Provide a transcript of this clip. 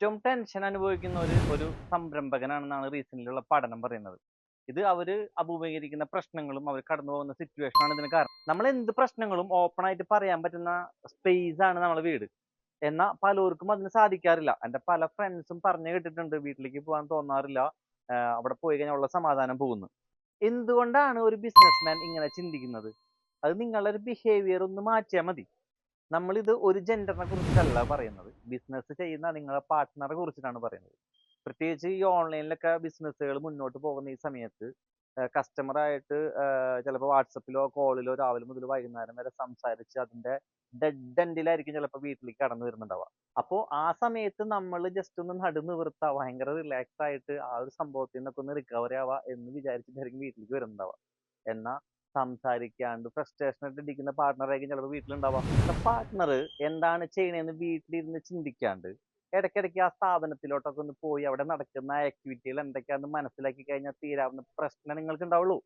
ഏറ്റവും ടെൻഷൻ അനുഭവിക്കുന്ന ഒരു ഒരു സംരംഭകനാണെന്നാണ് റീസെന്റ് പഠനം പറയുന്നത്. ഇത് അവർ അഭിമുഖീകരിക്കുന്ന പ്രശ്നങ്ങളും അവർ കടന്നു പോകുന്ന സിറ്റുവേഷൻ ആണ് ഇതിന് കാരണം. നമ്മൾ എന്ത് പ്രശ്നങ്ങളും ഓപ്പൺ ആയിട്ട് പറയാൻ പറ്റുന്ന സ്പേസ് ആണ് നമ്മളെ വീട്. എന്നാൽ പലർക്കും അതിന് സാധിക്കാറില്ല. എന്റെ പല ഫ്രണ്ട്സും പറഞ്ഞു കേട്ടിട്ടുണ്ട് വീട്ടിലേക്ക് പോകാൻ തോന്നാറില്ല അവിടെ പോയി കഴിഞ്ഞാൽ ഉള്ള സമാധാനം പോകുന്നു. എന്തുകൊണ്ടാണ് ഒരു ബിസിനസ്മാൻ ഇങ്ങനെ ചിന്തിക്കുന്നത്? അത് നിങ്ങളുടെ ഒരു ബിഹേവിയർ ഒന്ന് മാറ്റിയാൽ മതി. നമ്മളിത് ഒരു ജെൻഡറിനെ കുറിച്ചിട്ടല്ല പറയുന്നത്. ബിസിനസ് ചെയ്യുന്ന നിങ്ങളുടെ പാർട്ട്ണറെ കുറിച്ചിട്ടാണ് പറയുന്നത്. പ്രത്യേകിച്ച് ഈ ഓൺലൈനിലൊക്കെ ബിസിനസ്സുകൾ മുന്നോട്ട് പോകുന്ന ഈ സമയത്ത് കസ്റ്റമർ ആയിട്ട് ചിലപ്പോൾ വാട്സപ്പിലോ കോളിലോ രാവിലെ മുതൽ വൈകുന്നേരം വരെ സംസാരിച്ച് അതിന്റെ ഡെഡ് എൻഡിലായിരിക്കും ചിലപ്പോൾ വീട്ടിലേക്ക് കടന്നു വരുന്നുണ്ടാവുക. അപ്പോൾ ആ സമയത്ത് നമ്മൾ ജസ്റ്റ് ഒന്ന് നടു നിവർത്താ ഭയങ്കര റിലാക്സ് ആയിട്ട് ആ ഒരു സംഭവത്തിൽ നിന്നൊക്കെ ഒന്ന് റിക്കവറി ആവാ എന്ന് വിചാരിച്ചിട്ടായിരിക്കും വീട്ടിലേക്ക് വരുന്നുണ്ടാവുക. എന്നാ സംസാരിക്കാണ്ട് ഫ്രസ്ട്രേഷൻ ആയിട്ട് ഇരിക്കുന്ന പാർട്ട്ണറായിരിക്കും ചിലപ്പോൾ വീട്ടിലുണ്ടാവാം പാർട്ട്ണർ എന്താണ് ചെയ്യണേന്ന് വീട്ടിലിരുന്ന് ചിന്തിക്കാണ്ട് ഇടയ്ക്കിടയ്ക്ക് ആ സ്ഥാപനത്തിലോട്ടൊക്കെ ഒന്ന് പോയി അവിടെ നടക്കുന്ന ആക്ടിവിറ്റികൾ എന്തൊക്കെയാണെന്ന് മനസ്സിലാക്കി കഴിഞ്ഞാൽ തീരാവുന്ന പ്രശ്നം നിങ്ങൾക്ക് ഉണ്ടാവുള്ളൂ